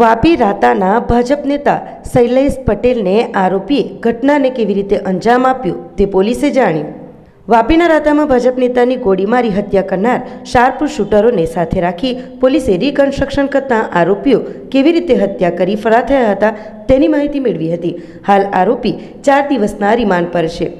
વાપી રાતાના ભાજપ નેતા શૈલેષ પટેલને આરોપીએ ઘટનાને કેવી રીતે અંજામ આપ્યો તે પોલીસે જાણ્યું. વાપીના રાતામાં ભાજપ નેતાની ગોળી મારી હત્યા કરનાર શાર્પ શૂટરોને સાથે રાખી પોલીસે રિકન્સ્ટ્રક્શન કરતા આરોપીઓ કેવી રીતે હત્યા કરી ફરાર થયા હતા તેની માહિતી મેળવી હતી. હાલ આરોપી ચાર દિવસના રિમાન્ડ પર છે.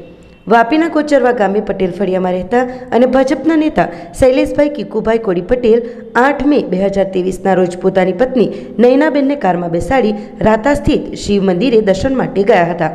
વાપીના કોચરવા ગામે પટેલ ફળિયામાં રહેતા અને ભાજપના નેતા શૈલેષભાઈ કિકુભાઈ કોડી પટેલ આઠ મે બે હજાર તેવીસના રોજ પોતાની પત્ની નયનાબેનને કારમાં બેસાડી રાતા સ્થિત શિવ મંદિરે દર્શન માટે ગયા હતા.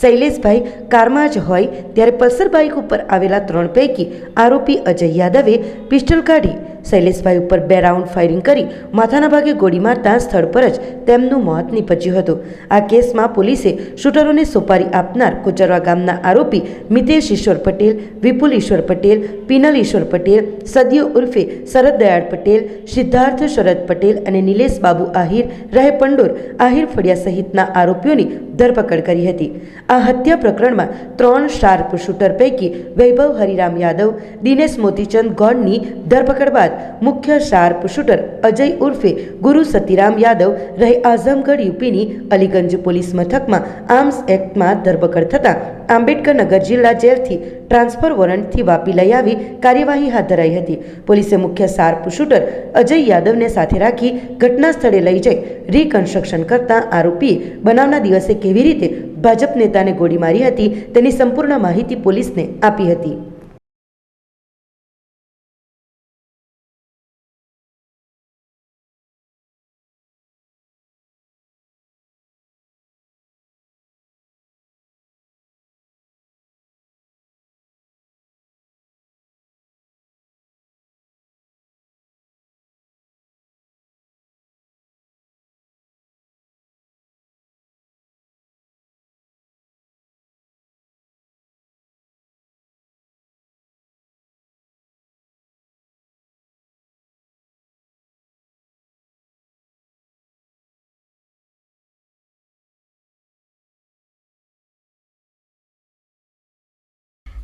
શૈલેષભાઈ કારમાં જ હોય ત્યારે પલ્સર બાઇક ઉપર આવેલા ત્રણ પૈકી આરોપી અજય યાદવે પિસ્ટલ કાઢી શૈલેષભાઈ ઉપર બે રાઉન્ડ ફાયરિંગ કરી માથાના ભાગે ગોળી મારતા સ્થળ પર જ તેમનું મોત નીપજ્યું હતું. આ કેસમાં પોલીસે શૂટરોને સોપારી આપનાર કોચરવા ગામના આરોપી મિતેશ ઈશ્વર પટેલ, વિપુલ ઈશ્વર પટેલ, પિનલ ઈશ્વર પટેલ, સદીઓ ઉર્ફે શરદ દયાળ પટેલ, સિદ્ધાર્થ શરદ પટેલ અને નિલેશ બાબુ આહિર, રહે પંડોર, આહિર ફળિયા સહિતના આરોપીઓની ધરપકડ કરી હતી. આ હત્યા પ્રકરણમાં ત્રણ શાર્પ શૂટર પૈકી વૈભવ હરિરામ યાદવ, દિનેશ મોતીચંદ ગોડની ધરપકડ બાદ મુખ્ય શાર્પ શૂટર અજય ઉર્ફે ગુરુ સતીરામ યાદવ રહે આઝમગઢ યુપીની અલીગંજ પોલીસ મથકમાં આર્મ્સ એક્ટમાં ધરપકડ થતાં આંબેડકરનગર જિલ્લા જેલથી ટ્રાન્સફર વોરંટથી વાપી લઈ આવી કાર્યવાહી હાથ ધરાઈ હતી. પોલીસે મુખ્ય શાર્પ શૂટર અજય યાદવને સાથે રાખી ઘટના સ્થળે લઈ જઈ રિકન્સ્ટ્રક્શન કરતા આરોપીએ બનાવના દિવસે કેવી રીતે ભાજપ નેતાને ગોળી મારી હતી તેની સંપૂર્ણ માહિતી પોલીસને આપી હતી.